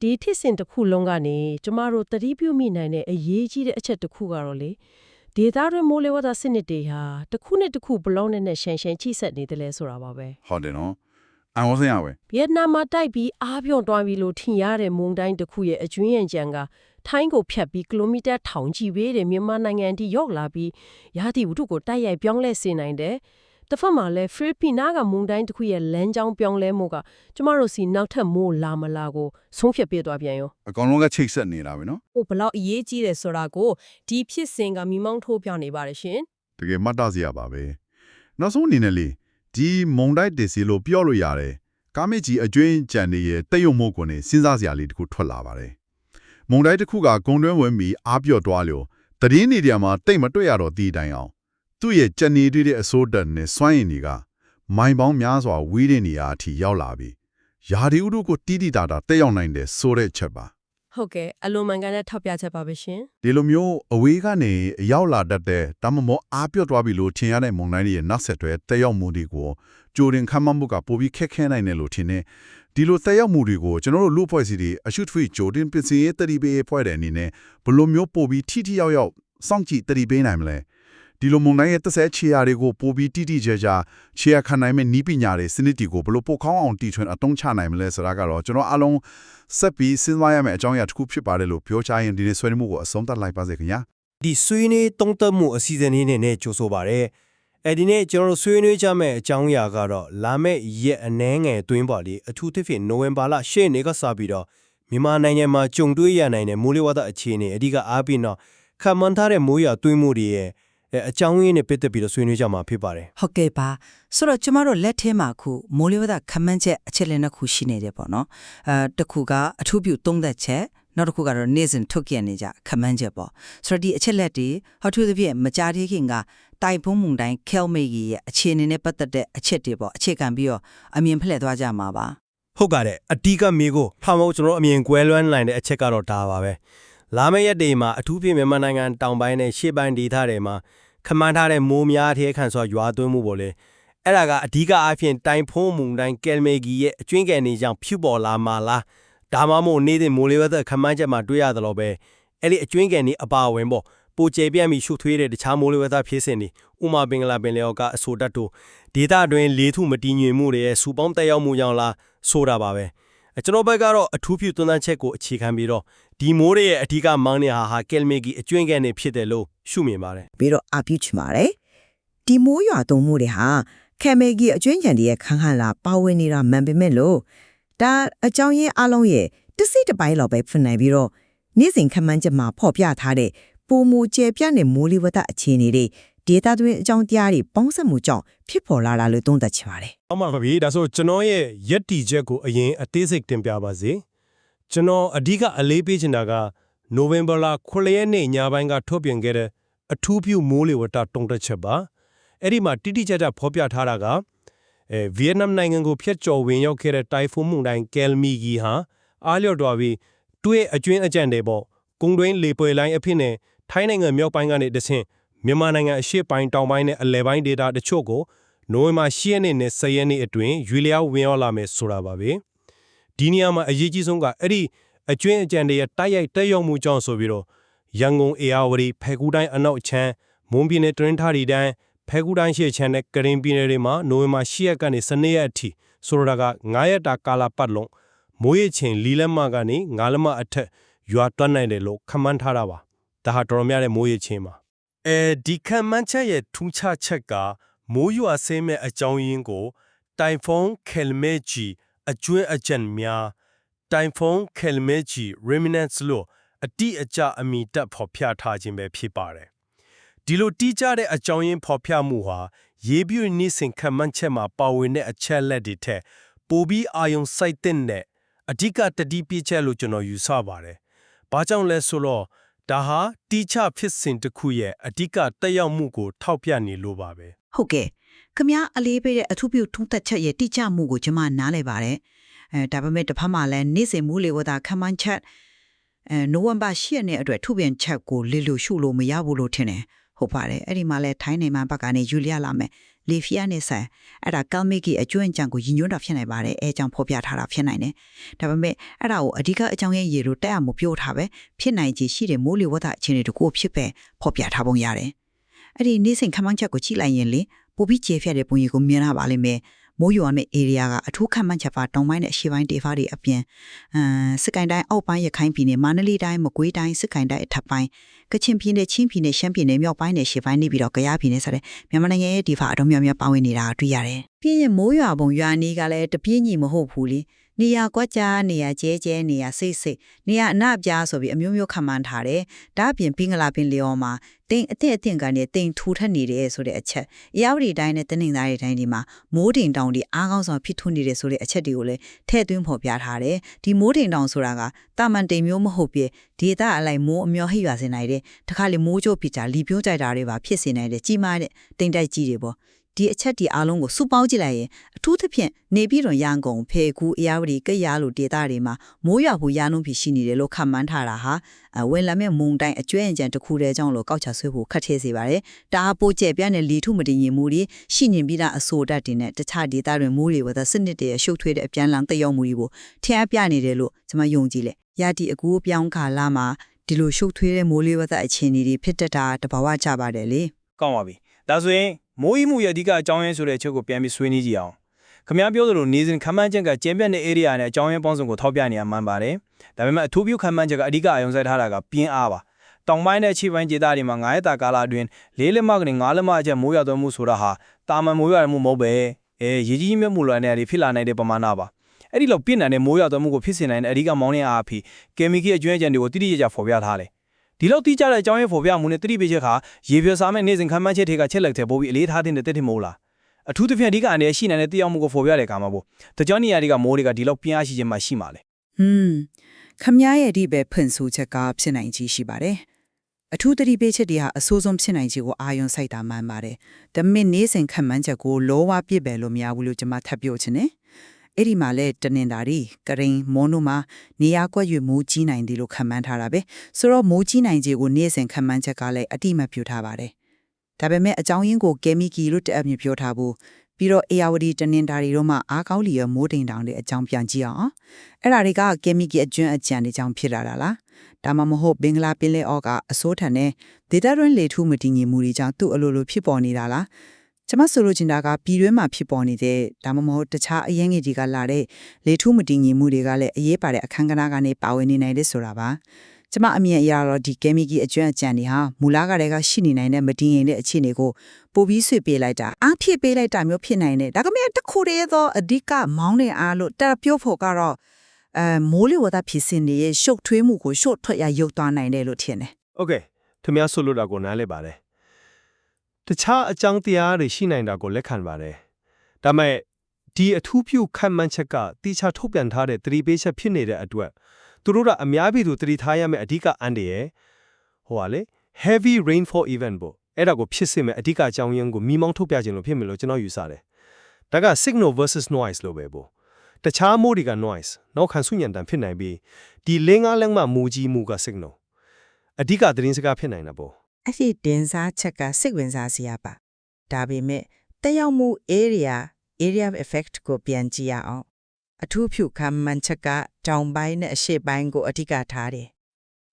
ဒီထစ်စင်တစ်ခုလုံးကနေကျမတို့သတိပြုမိနိုင်တဲ့အရေးကြီးတဲ့အချက်တစ်ခုကတော့လေဒေသတွင်းမိုးလေဝသစနစ်တွေဟာတစ်ခုနဲ့တစ်ခုဘလုံးနဲ့နဲ့ရှန်ရှန်ချိဆက်နေတယ်လဲဆိုတာပါပဲဟုတ်တယ်နော်အံဝစင်ရပဲဗီယက်နမ်မှာတိုက်ပြီးအားပြောင်းတွားပြီးလို့ထင်ရတဲ့မုန်တိုင်းတစ်ခုရဲ့အကျွင်းရံကြံက ထိုင်းကိုဖြတ်ပြီးကီလိုမီတာထောင်ချီပေးတဲ့မြန်မာနိုင်ငံအထိရောက်လာပြီးရာသီဥတုကိုတိုက်ရိုက်ပြောင်းလဲစေနိုင်တယ်။တစ်ဖက်မှာလည်းဖိလစ်ပိနာကမုန်တိုင်းတစ်ခုရဲ့လမ်းကြောင်းပြောင်းလဲမှုကကျမတို့စီနောက်ထပ်မိုးလာမလာကိုဆုံးဖြတ်ပေးသွားပြန်ရောအကောင်လုံးကချိတ်ဆက်နေတာပဲနော်။ဟိုဘလောက်အရေးကြီးတယ်ဆိုတာကိုဒီဖြစ်စဉ်ကမိမောင်းထိုးပြနေပါတယ်ရှင်တကယ်မှတ်သားစရာပါပဲနောက်ဆုံးအနေနဲ့လေဒီမုံတိုက်တေစီလို့ပြောလို့ရတယ်ကားမေကြီးအကျွင်းကြံနေရဲ့တက်ရုံမို့ကိုနေစဉ်းစားစရာလေးတစ်ခုထွက်လာပါတယ် မုံတိုက်တစ်ခုကဂုံတွင်းဝင်ပြီးအားပြော့သွားလို့တည်င်းနေတရားမှာတိတ်မတွေ့ရတော့ဒီတိုင်အောင်သူ့ရဲ့ကြံနေတွေ့တဲ့အစိုးတက်နဲ့စွန့်ရင်တွေကမိုင်ပေါင်းများစွာဝေးတဲ့နေရာအထိရောက်လာပြီးယာဒီဥတုကိုတီးတီးတာတာတက်ရောက်နိုင်တယ်ဆိုတဲ့ချက်ပါ။ဟုတ်ကဲ့အလွန်မှန်ကန်တဲ့ထောက်ပြချက်ပါပဲရှင်ဒီလိုမျိုးအဝေးကနေရောက်လာတတ်တဲ့တမမောအားပြော့သွားပြီလို့ထင်ရတဲ့မုန်တိုင်းတွေရဲ့နောက်ဆက်တွဲတက်ရောက်မှုတွေကို ကြိုတင်ခန့်မှန်းမှုကပိုပြီးခက်ခဲနိုင်တယ်လို့ထင်တယ်ဒီလိုတက်ရောက်မှုတွေကိုကျွန်တော်တို့လူအဖွဲ့အစည်းတွေအရှုထွေကြိုတင်ပြင်ဆင်ရေးတတိပေးဖွဲ့တဲ့အနေနဲ့ဘယ်လိုမျိုးပိုပြီးထိထိရောက်ရောက်စောင့်ကြည့်တတိပေးနိုင်မလဲဒီလိုမုန်တိုင်းရဲ့တစ်ဆက်ခြေရာတွေကိုပိုပြီးတိတိကျကျခြေရခံနိုင်မဲ့နီးပညာတွေစနစ်တွေကိုဘယ်လိုပိုကောင်းအောင်တီထွင်အသုံးချနိုင်မလဲဆိုတာကတော့ကျွန်တော်အလုံးဆက်ပြီးစဉ်းစားရမယ့်အကြောင်းအရာတစ်ခုဖြစ်ပါတယ်လို့ပြောချင်ရင်ဒီနေ့ဆွေးနွေးမှုကိုအဆုံးသတ်လိုက်ပါစေခင်ဗျာဒီဆွေးနွေးတုံးတက်မှုအစီအစဉ်လေးနဲ့ကြိုဆိုပါရစေ။ အဲဒီနေ့ကျွန်တော်တို့ဆွေးနွေးကြမယ့်အကြောင်းအရာကတော့လာမယ့်ရက်အနည်းငယ်အတွင်းပါလေအထူးသဖြင့်နိုဝင်ဘာလ10ရက်နေ့ကစပြီးတော့မြန်မာနိုင်ငံမှာကြုံတွေ့ရနိုင်တဲ့မိုးလေဝသအခြေအနေအဓိကအားဖြင့်တော့ခန့်မှန်းထားတဲ့မိုးရွာသွင်းမှုတွေရဲ့အဲအကြောင်းရင်းနဲ့ပတ်သက်ပြီးတော့ဆွေးနွေးကြမှာဖြစ်ပါတယ်ဟုတ်ကဲ့ပါဆိုတော့ကျမတို့လက်ထဲမှာအခုမိုးလေဝသခန့်မှန်းချက်အချက်လက်နှစ်ခုရှိနေတယ်ပေါ့နော်အဲတစ်ခုကအထူးပြုသုံးသက်ချက်နောက်တစ်ခုကတော့နေ့စဉ်ထုတ်ပြန်နေကြခန့်မှန်းချက်ပေါ့ဆိုတော့ဒီအချက်လက်တွေဟောထူးသဖြင့်မကြသေးခင်က တိုင်ဖုံးမုန်တိုင်းခဲလ်မေဂီရဲ့အခြေအနေနဲ့ပတ်သက်တဲ့အချက်တွေပေါ့အခြေခံပြီးတော့အမြင်ဖလှည့်သွားကြမှာပါ။ဟုတ်ကဲ့အဓိကမေကိုဖာမောကျွန်တော်တို့အမြင်ကွဲလွဲနိုင်တဲ့အချက်ကတော့ဒါပါပဲ။လာမယ့်ရက်တွေမှာအထူးဖြင့်မြန်မာနိုင်ငံတောင်ပိုင်းနဲ့ရှေ့ပိုင်းဒေသတွေမှာခန့်မှန်းထားတဲ့မိုးများထည်ခန့်စွာရွာသွန်းမှုပေါ့လေ။အဲ့ဒါကအဓိကအားဖြင့်တိုင်ဖုံးမုန်တိုင်းကယ်မေဂီရဲ့အကျွင်းကယ်နေကြောင့်ဖြစ်ပေါ်လာမှာလား။ဒါမှမဟုတ်နေ့စဉ်မိုးလေဝသခန့်မှန်းချက်မှာတွေ့ရတယ်လို့ပဲအဲ့ဒီအကျွင်းကယ်နေအပါအဝင်ပေါ့ ပိုကျပြန့်ပြီးရှုပ်ထွေးတဲ့တခြားမိုးလေဝသဖြစ်စဉ်တွေဥမာပင်္ဂလာပင်လယ်အော်ကအဆိုတတ်တို့ဒေသအတွင်းလေးထုမတည်ငြိမ်မှုတွေရဲ့စူပေါင်းတက်ရောက်မှုကြောင့်လားဆိုတာပါပဲအကျွန်တော်ဘက်ကတော့အထူးပြုသွန်းသန်းချက်ကိုအခြေခံပြီးတော့ဒီမိုးတွေရဲ့အဓိကမောင်းနေဟာဟာကယ်မီဂီအကျွင်းကယ်နေဖြစ်တယ်လို့ရှုမြင်ပါတယ်ပြီးတော့အပြုချင်ပါတယ်ဒီမိုးရွာသွန်းမှုတွေဟာကယ်မေဂီအကျွင်းကြံတွေရဲ့ခန်းခန်းလာပါဝင်နေတာမှန်ပေမဲ့လို့ဒါအကြောင်းရင်းအလုံးရဲ့တစ်စိတစ်ပိုင်းလောက်ပဲဖွင့်နိုင်ပြီးတော့နေ့စဉ်ခန့်မှန်းချက်မှာဖော်ပြထားတဲ့ ပုံမူကျဲပြန့်တဲ့မိုးလေဝသအခြေအနေတွေဒေတာတွင်အကြောင်းတရားတွေပေါင်းစပ်မှုကြောင့်ဖြစ်ပေါ်လာတာလို့သုံးသပ်ချင်ပါတယ်။အောက်မှာပါပြီဒါဆိုကျွန်တော်ရဲ့ယက်တီချက်ကိုအရင်အသေးစိတ်တင်ပြပါစေ။ကျွန်တော်အဓိကအလေးပေးချင်တာကနိုဝင်ဘာလ9ရက်နေ့ညပိုင်းကထုတ်ပြန်ခဲ့တဲ့အထူးပြုမိုးလေဝသတုံ့တက်ချက်ပါ။အဲ့ဒီမှာတိတိကျကျဖော်ပြထားတာကအဲဗီယက်နမ်နိုင်ငံကိုဖျက်ကျော်ဝင်ရောက်ခဲ့တဲ့တိုင်ဖုန်းမုန်တိုင်းကယ်မီဂီဟာအားလျော့သွားပြီးတွဲအကျွင်းအကြံတွေပေါ့ကုန်းတွင်းလေပွေလိုင်းအဖြစ်နဲ့ ထိုင်းနိုင်ငံမြောက်ပိုင်းကနေတဆင့်မြန်မာနိုင်ငံအရှေ့ပိုင်းတောင်ပိုင်းနဲ့အလယ်ပိုင်းဒေသတချို့ကိုနိုဝင်ဘာ10ရက်နေ့နဲ့10ရက်နေ့အတွင်းရွေလျားဝင်ရောက်လာမယ်ဆိုတာပါပဲဒီနေရာမှာအရေးကြီးဆုံးကအဲ့ဒီအကျွင်းအကြံတွေရဲ့တိုက်ရိုက်တက်ရောက်မှုကြောင့်ဆိုပြီးတော့ရန်ကုန်အေယာဝတီဖဲကူးတိုင်းအနောက်ချမ်းမွန်ပြည်နယ်တွင်းထားတီတိုင်းဖဲကူးတိုင်းရှေ့ချမ်းနဲ့ကရင်ပြည်နယ်တွေမှာနိုဝင်ဘာ10ရက်ကနေ12ရက်အထိဆိုတော့က9ရက်တာကာလပတ်လုံးမိုးရချိန်လီလက်မကနေ9လက်မအထက်ရွာတွန်းနိုင်တယ်လို့ခန့်မှန်းထားတာပါ ဒါဟာတော်တော်များတဲ့မိုးရချိန်ပါအဲဒီခံမှန်းချက်ရဲ့ထူးခြားချက်ကမိုးရွာဆင်းမဲ့အကြောင်းရင်းကိုတိုင်ဖုန်းကယ်လ်မဲဂျီအကျွဲအကြံများတိုင်ဖုန်းကယ်လ်မဲဂျီ remnants လို့အတိအကျအမိတက်ဖော်ပြထားခြင်းပဲဖြစ်ပါတယ်ဒီလိုတိကျတဲ့အကြောင်းရင်းဖော်ပြမှုဟာရေးပြနေစဉ်ခန့်မှန်းချက်မှာပါဝင်တဲ့အချက်လက်တွေထက်ပိုပြီးအာယုံစိုက်တဲ့အဓိကတတိပြချက်လို့ကျွန်တော်ယူဆပါတယ်။ဘာကြောင့်လဲဆိုတော့ ဒါဟာတိကျဖြစ်စဉ်တစ်ခုရဲ့အဓိကတက်ရောက်မှုကို ထောက်ပြနေလို့ပါပဲ။ဟုတ်ကဲ့ခမ ्या အလေးပေးတဲ့အထူးပြုထုံးသက်ချက်ရဲ့တိကျမှုကိုကျွန်မနားလည်ပါတယ်အဲဒါပေမဲ့တစ်ဖက်မှာလည်းနေ့စဉ်မူလေဝသခန့်မှန်းချက်အဲနိုဝင်ဘာ10ရက်နေ့အတွက်ထုပြန်ချက်ကိုလေလို့ရှုလို့မရဘူးလို့ထင်တယ် ဟုတ်ပါတယ်အဲ့ဒီမှာလဲထိုင်းနိုင်ငံဘက်ကနေယူလျလာမယ်လီဖီယာနဲ့ဆန်အဲ့ဒါကောင်းမီကီအကျွင့်ကြံကိုရည်ညွှန်းတာဖြစ်နိုင်ပါတယ်အဲအကြောင်းဖော်ပြထားတာဖြစ်နိုင်တယ်ဒါပေမဲ့အဲ့ဒါကိုအဓိကအကြောင်းရဲ့ရေလို့တက်အောင်မပြောထားပဲဖြစ်နိုင်ခြေရှိတဲ့မိုးလေဝသအခြေအနေတကူဖြစ်ပဲဖော်ပြထားပုံရတယ်အဲ့ဒီနေ့စဉ်ခန့်မှန်းချက်ကိုကြည့်လိုက်ရင်လေပိုပြီးကျေဖြတ်တဲ့ပုံရိပ်ကိုမြင်ရပါလိမ့်မယ် မိုးရွာမယ့် area ကအထူးခန့်မှန်းချက်ပါတောင်ပိုင်းနဲ့အရှေ့ပိုင်းဒေသတွေအပြင်အမ်စစ်ကိုင်းတိုင်းအောက်ပိုင်းရခိုင်ပြည်နယ်မန္တလေးတိုင်းမကွေးတိုင်းစစ်ကိုင်းတိုင်းအထက်ပိုင်းကချင်ပြည်နယ်ချင်းပြည်နယ်ရှမ်းပြည်နယ်မြောက်ပိုင်းနဲ့ရှေ့ပိုင်းနေပြီးတော့ကယားပြည်နယ်ဆိုတဲ့မြန်မာနိုင်ငံရဲ့ဒီဖာအတော်များများပါဝင်နေတာတွေ့ရတယ်။ပြီးရင်မိုးရွာပုံရွာနေကလည်းတပြင်းညီမဟုတ်ဘူးလေ။ နေရာကွက်ကြားနေရာကျဲကျဲနေရာစိတ်စိတ်နေရာအနပြားဆိုပြီးအမျိုးမျိုးခံမှန်းထားတယ်။ဒါအပြင်ပင်္ဂလာပင်လျော်မှာတိမ်အထက်အထင်ကနေတိမ်ထူထပ်နေတယ်ဆိုတဲ့အချက်။အရာဝတီတိုင်းနဲ့တနင်္သာရီတိုင်းဒီမှာမိုးတိမ်တောင်ဒီအားကောင်းစွာဖြစ်ထွန်းနေတယ်ဆိုတဲ့အချက်တွေကိုလည်းထည့်သွင်းဖော်ပြထားတယ်။ဒီမိုးတိမ်တောင်ဆိုတာကတာမန်တိမ်မျိုးမဟုတ်ပြဒေသအလိုက်မိုးအမျောဟိရွာစေနိုင်တယ်။တခါလေမိုးကြိုးပြကြလီပြိုးကြိုက်တာတွေပါဖြစ်စေနိုင်တယ်ကြီးမားတဲ့တိမ်တိုက်ကြီးတွေပေါ့။ ဒီအချက်ဒီအားလုံးကိုစုပေါင်းကြည့်လိုက်ရင်အထူးသဖြင့်နေပြည်တော်ရန်ကုန်ဖေကူအရာဝတီကရလိုဒေသတွေမှာမိုးရွာဖို့ရာနှုန်းဖြစ်ရှိနေတယ်လို့ခန့်မှန်းထားတာဟာအဝင်လာမဲ့မုံတိုင်းအကျွဲအကြံတစ်ခုတည်းကြောင့်လို့ကောက်ချဆွဲဖို့ခက်ထဲစေပါတယ်။ဒါအပိုးကျက်ပြန့်တဲ့လီထုမတင်ရင်မူတွေရှိညင်ပြီးသားအဆိုတတ်တွေနဲ့တခြားဒေသတွေမိုးတွေဝသစနစ်တွေရှုပ်ထွေးတဲ့အပြန်လန်းတက်ရောက်မှုတွေကိုထင်အပြနေတယ်လို့ကျွန်မယုံကြည်လေ။ရာတီအကူပြောင်းခါလာမှာဒီလိုရှုပ်ထွေးတဲ့မိုးလေဝသအခြေအနေတွေဖြစ်တတ်တာတဘာဝကြပါတယ်လေ။ကောင်းပါပြီဒါဆိုရင် မိုးအီးမှုရဲ့အဓိကအကြောင်းရင်းဆိုတဲ့အချက်ကိုပြန်ပြီးဆွေးနွေးကြည့်အောင်ခမ ्या ပြောသလိုနေစဉ်ခမ်းမန်းချက်ကကျင်းပြတဲ့ area နဲ့အကြောင်းရင်းပေါင်းစုံကိုထောက်ပြနေရမှန်ပါတယ်ဒါပေမဲ့အထူးပြုခမ်းမန်းချက်ကအဓိကအယုံစိုက်ထားတာကပြင်းအားပါတောင်ပိုင်းနဲ့ခြေပိုင်းဒေသတွေမှာ9ရက်တာကာလအတွင်း၄လက်မကနေ9လက်မအချက်မိုးရွာသွန်းမှုဆိုတာဟာတာမန်မိုးရွာမှုမဟုတ်ပဲအဲရေကြီးမြတ်မှုလွယ်နေရဖြစ်လာနိုင်တဲ့ပမာဏပါအဲ့ဒီလောက်ပြင်းထန်တဲ့မိုးရွာသွန်းမှုကိုဖြစ်စေနိုင်တဲ့အဓိကမောင်းနှင်းအားအဖြစ်ကယ်မီကီအကျွမ်းအကြံတွေကိုတိတိကျကျဖော်ပြထားတယ် ဒီလောက်တိကျတဲ့အကြောင်းရင်းဖော်ပြမှုနဲ့တိတိပချက်ခါရေပြစားမဲ့နေစဉ်ခမ်းမန်းချက်တွေကချက်လက်တဲ့ပို့ပြီးအလေးထားတဲ့တက်တဲ့မိုးလားအထူးသဖြင့်အဓိကအနေနဲ့ရှိနေတဲ့တရားမှုကိုဖော်ပြတဲ့အခါမှာပေါ့တကြောနေရာတွေကမိုးတွေကဒီလောက်ပြင်းအားရှိခြင်းမှရှိမှာလေဟွန်းခမ ्या ရဲ့ဒီပဲဖွင့်ဆိုချက်ကဖြစ်နိုင်ကြီးရှိပါတယ်အထူးသတိပေးချက်တွေဟာအဆိုးဆုံးဖြစ်နိုင်ခြေကိုအာရုံစိုက်တာမှန်ပါတယ်ဒါပေမဲ့နေ့စဉ်ခံမှန်းချက်ကိုလောဝပြစ်ပဲလို့မရဘူးလို့ကျွန်မထပ်ပြောချင်တယ် အဲ့ဒီမှာလဲတနင်္သာရီကရင်မွန်တို့မှာနေရာကွက်ရွမိုးကြီးနိုင်တယ်လို့ခံမှန်းထားတာပဲဆိုတော့မိုးကြီးနိုင်ခြေကိုနေ့စဉ်ခံမှန်းချက်ကလည်းအတိမတ်ပြထားပါတယ်ဒါပေမဲ့အကြောင်းရင်းကိုကဲမီကီလို့တအပ်မြပြောထားဘူးပြီးတော့အေယာဝတီတနင်္သာရီတို့မှာအားကောင်းလီရမိုးတိမ်တောင်တဲ့အကြောင်းပြန်ကြည့်အောင်အဲ့ဒါတွေကကဲမီကီအကျွမ်းအကြံတွေကြောင့်ဖြစ်လာတာလားဒါမှမဟုတ်ဘင်္ဂလားပင်လယ်အော်ကအစိုးထန်တဲ့ဒေတာတွင်းလေထုမတည်ငြိမ်မှုတွေကြောင့်သူ့အလိုလိုဖြစ်ပေါ်နေတာလား ကျွန်မဆိုလိုချင်တာကပြည်တွင်းမှာဖြစ်ပေါ်နေတဲ့ဒါမှမဟုတ်တခြားအရင်းငယ်တွေကလာတဲ့လေထုမတည်ငြိမ်မှုတွေကလည်းအရေးပါတဲ့အခန်းကဏ္ဍကနေပါဝင်နေနိုင်တယ်ဆိုတာပါကျမအမြင်အရတော့ဒီကဲမီကီအကျွမ်းအကြံတွေဟာမူလကတည်းကရှိနေနိုင်တဲ့မတည်ငြိမ်တဲ့အခြေအနေကိုပိုပြီးဆွေပေးလိုက်တာအားဖြစ်ပေးလိုက်တာမျိုးဖြစ်နိုင်တယ်ဒါကမဲ့တခုတည်းသောအဓိကမောင်းနေအားလို့တက်ပြောဖို့ကတော့အဲမိုးလေဝသဖြစ်စဉ်တွေရဲ့ရှုပ်ထွေးမှုကိုရှုပ်ထွက်ရရုပ်သွားနိုင်တယ်လို့ထင်တယ်။ Okay သူများဆိုလိုတာကိုနားလည်ပါတယ်။ တခြားအကြောင်းတရားတွေရှိနိုင်တာကိုလက်ခံပါတယ်ဒါမဲ့ဒီအထူးပြုခန့်မှန်းချက်ကတိကျထုတ်ပြန်ထားတဲ့သတိပေးချက်ဖြစ်နေတဲ့အတွက်သူတို့ကအများပြည်သူသတိထားရမယ့်အဓိကအန်တရယ်ဟိုပါလေ heavy rainfall event ပေါ့အဲ့ဒါကိုဖြစ်စေမယ့်အဓိကအကြောင်းရင်းကိုမိမောင်းထုတ်ပြခြင်းလို့ဖြစ်မယ်လို့ကျွန်တော်ယူဆတယ်ဒါက signal versus noise လို့ပဲပေါ့တခြားမိုးတွေက noise နောက်ခံစုညံတန်ဖြစ်နိုင်ပြီးဒီလင်းကားလမ်းမှာမူကြီးမှုက signal အဓိကသတင်းစကားဖြစ်နိုင်တာပေါ့ အဲ့ဒီတင်စားချက်ကစိတ်ဝင်စားစရာပါဒါပေမဲ့တက်ရောက်မှု area area of effect ကိုပြန်ကြည့်ရအောင်အထူးဖြူခံမှန်ချက်ကတောင်ပိုင်းနဲ့အရှေ့ပိုင်းကိုအဓိကထားတယ်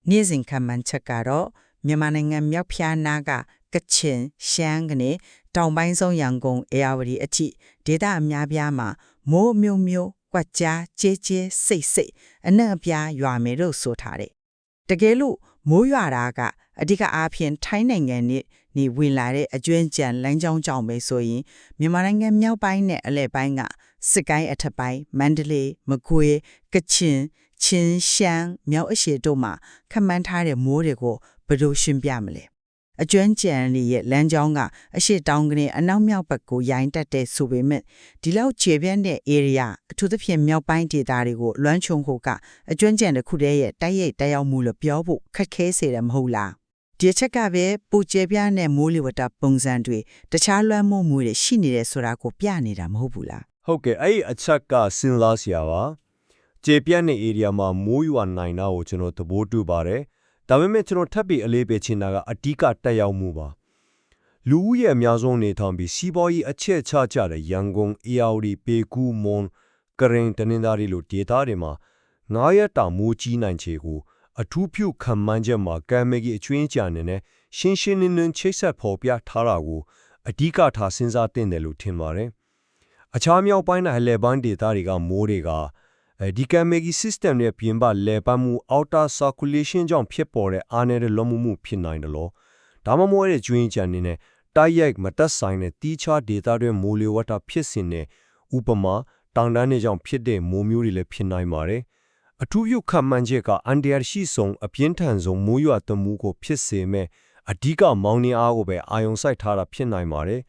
နေ့စဉ်ခံမှန်ချက်ကတော့မြန်မာနိုင်ငံမြောက်ဖျားနားကကချင်ရှမ်းကနေတောင်ပိုင်းဆုံးရန်ကုန်အေရဝတီအထိဒေသအများပြားမှာမိုးအမျိုးမျိုးကွက်ကြားကြေးကြေးစိတ်စိတ်အနှံ့အပြားရွာမယ်လို့ဆိုထားတယ်တကယ်လို့ မိုးရွာတာကအဓိကအားဖြင့်ထိုင်းနိုင်ငံနဲ့နေဝင်လာတဲ့အကျွမ်းကြံလမ်းကြောင်းကြောင့်ပဲဆိုရင်မြန်မာနိုင်ငံမြောက်ပိုင်းနဲ့အလဲပိုင်းကစစ်ကိုင်းအထက်ပိုင်းမန္တလေးမကွေးကချင်ချချင်းရှမ်းမြောက်အရှေ့တို့မှာခန့်မှန်းထားတဲ့မိုးတွေကိုဘယ်လိုရှင်းပြမလဲ အကျွမ်းကြံတွေရဲ့လမ်းကြောင်းကအရှေ့တောင်ကနေအနောက်မြောက်ဘက်ကိုရိုင်းတက်တဲ့ဆိုပေမဲ့ဒီလောက်ခြေပြန့်တဲ့ area အထူးသဖြင့်မြောက်ပိုင်းဒေသတွေကိုလွမ်းခြုံဖို့ကအကျွမ်းကြံတစ်ခုတည်းရဲ့တိုက်ရိုက်တက်ရောက်မှုလို့ပြောဖို့ခက်ခဲစေတယ်မဟုတ်လားဒီအချက်ကပဲပူကျဲပြန့်တဲ့မိုးလေဝသပုံစံတွေတခြားလွှမ်းမိုးမှုတွေရှိနေတယ်ဆိုတာကိုပြနေတာမဟုတ်ဘူးလားဟုတ်ကဲ့အဲ့ဒီအချက်ကစဉ်းစားစရာပါကျေပြန့်တဲ့ area မှာမိုးရွာနိုင်တာကိုကျွန်တော်သဘောတူပါတယ် ဒါပေမဲ့ကျွန်တော်ထပ်ပြီးအလေးပေးချင်တာကအဓိကတက်ရောက်မှုပါလူဦးရေအများဆုံးနေထောင်ပြီးစီးပွားရေးအချက်ချကြတဲ့ရန်ကုန် အေယာဝတီပေကူးမွန်ကရင်တနင်္သာရီလိုဒေသတွေမှာ9ရက်တာမိုးကြီးနိုင်ခြေကိုအထူးပြုခံမှန်းချက်မှာကံမကြီးအကျွင်းကြံနေနဲ့ရှင်းရှင်းလင်းလင်းချိတ်ဆက်ဖော်ပြထားတာကိုအဓိကထားစဉ်းစားသင့်တယ်လို့ထင်ပါတယ်အခြားမြောက်ပိုင်းနဲ့အလဲပိုင်းဒေသတွေကမိုးတွေကအဲ ဒီကမ်မေဂီ system ရဲ့ပြင်ပလဲပတ်မှု outer circulation ကြောင့်ဖြစ်ပေါ်တဲ့အားနည်းတဲ့လွန်မှုမှုဖြစ်နိုင်တယ်လို့ဒါမှမဟုတ်တဲ့ကျွင်းချန်နေနဲ့တိုက်ရိုက်မတက်ဆိုင်တဲ့တီးခြားဒေသတွေမိုးလေဝသဖြစ်စဉ်နဲ့ဥပမာတောင်တန်းတွေကြောင့်ဖြစ်တဲ့မိုးမျိုးတွေလည်းဖြစ်နိုင်ပါတယ်အထူးပြုခန့်မှန်းချက်ကအန်ဒီယာရှိဆုံးအပြင်းထန်ဆုံးမိုးရွာသွန်းမှုကိုဖြစ်စေမဲ့အဓိကမောင်းနှင်းအားကိုပဲအာယုံစိုက်ထားတာဖြစ်နိုင်ပါတယ်